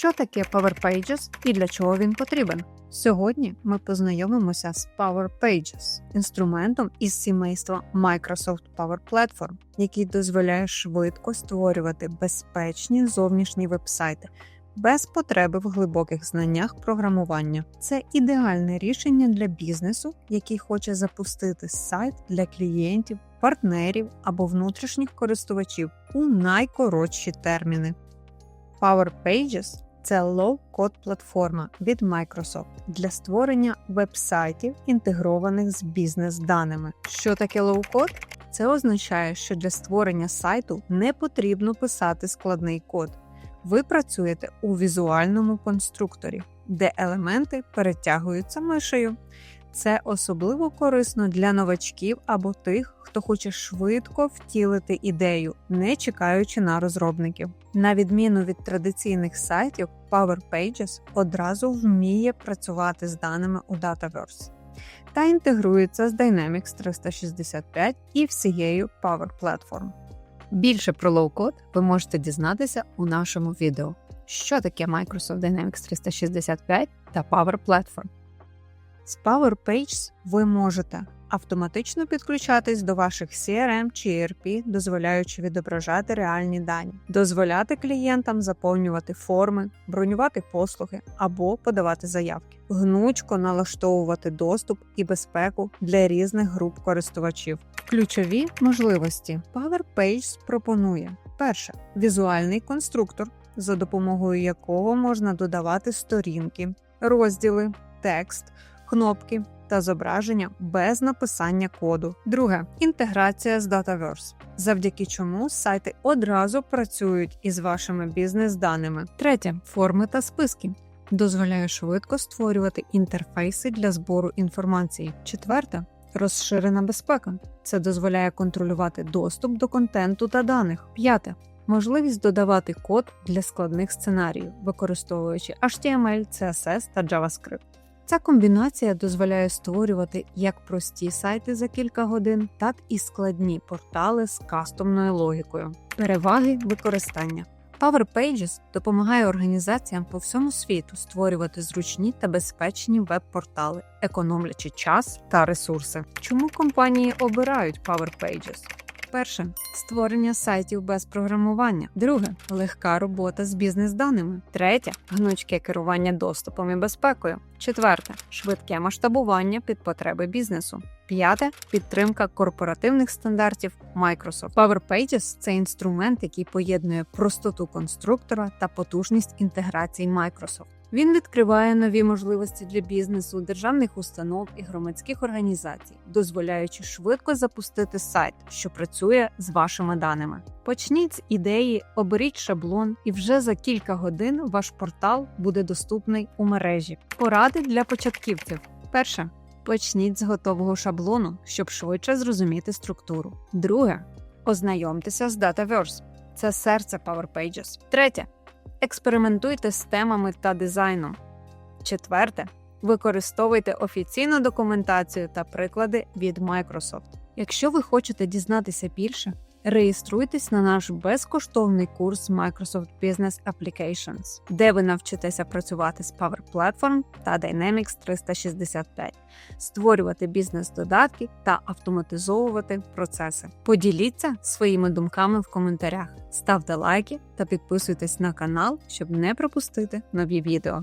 Що таке Power Pages і для чого він потрібен? Сьогодні ми познайомимося з Power Pages, інструментом із сімейства Microsoft Power Platform, який дозволяє швидко створювати безпечні зовнішні вебсайти без потреби в глибоких знаннях програмування. Це ідеальне рішення для бізнесу, який хоче запустити сайт для клієнтів, партнерів або внутрішніх користувачів у найкоротші терміни. Power Pages це лоу-код платформа від Microsoft для створення веб-сайтів, інтегрованих з бізнес-даними. Що таке лоу-код? Це означає, що для створення сайту не потрібно писати складний код. Ви працюєте у візуальному конструкторі, де елементи перетягуються мишею. Це особливо корисно для новачків або тих, хто хоче швидко втілити ідею, не чекаючи на розробників. На відміну від традиційних сайтів, Power Pages одразу вміє працювати з даними у Dataverse та інтегрується з Dynamics 365 і всією Power Platform. Більше про лоу-код ви можете дізнатися у нашому відео. Що таке Microsoft Dynamics 365 та Power Platform? З Power Pages ви можете автоматично підключатись до ваших CRM чи ERP, дозволяючи відображати реальні дані, дозволяти клієнтам заповнювати форми, бронювати послуги або подавати заявки, гнучко налаштовувати доступ і безпеку для різних груп користувачів. Ключові можливості Power Pages пропонує перше візуальний конструктор, за допомогою якого можна додавати сторінки, розділи, текст кнопки та зображення без написання коду. Друге інтеграція з Dataverse, завдяки чому сайти одразу працюють із вашими бізнес-даними. Третє форми та списки. Дозволяє швидко створювати інтерфейси для збору інформації. Четверте розширена безпека. Це дозволяє контролювати доступ до контенту та даних. П'яте можливість додавати код для складних сценаріїв, використовуючи HTML, CSS та JavaScript. Ця комбінація дозволяє створювати як прості сайти за кілька годин, так і складні портали з кастомною логікою. Переваги використання. Power Pages допомагає організаціям по всьому світу створювати зручні та безпечні веб-портали, економлячи час та ресурси. Чому компанії обирають Power Pages? Перше створення сайтів без програмування. Друге легка робота з бізнес-даними. Третє гнучке керування доступом і безпекою. Четверте швидке масштабування під потреби бізнесу. П'яте підтримка корпоративних стандартів Microsoft. Power це інструмент, який поєднує простоту конструктора та потужність інтеграції Microsoft. Він відкриває нові можливості для бізнесу, державних установ і громадських організацій, дозволяючи швидко запустити сайт, що працює з вашими даними. Почніть з ідеї, оберіть шаблон, і вже за кілька годин ваш портал буде доступний у мережі. Поради для початківців. Перше. Почніть з готового шаблону, щоб швидше зрозуміти структуру. Друге. Ознайомтеся з Dataverse. Це серце Power Pages. Третє. Експериментуйте з темами та дизайном. Четверте. Використовуйте офіційну документацію та приклади від Microsoft. Якщо ви хочете дізнатися більше, реєструйтесь на наш безкоштовний курс Microsoft Business Applications, де ви навчитеся працювати з Power Platform та Dynamics 365, створювати бізнес-додатки та автоматизовувати процеси. Поділіться своїми думками в коментарях, ставте лайки та підписуйтесь на канал, щоб не пропустити нові відео.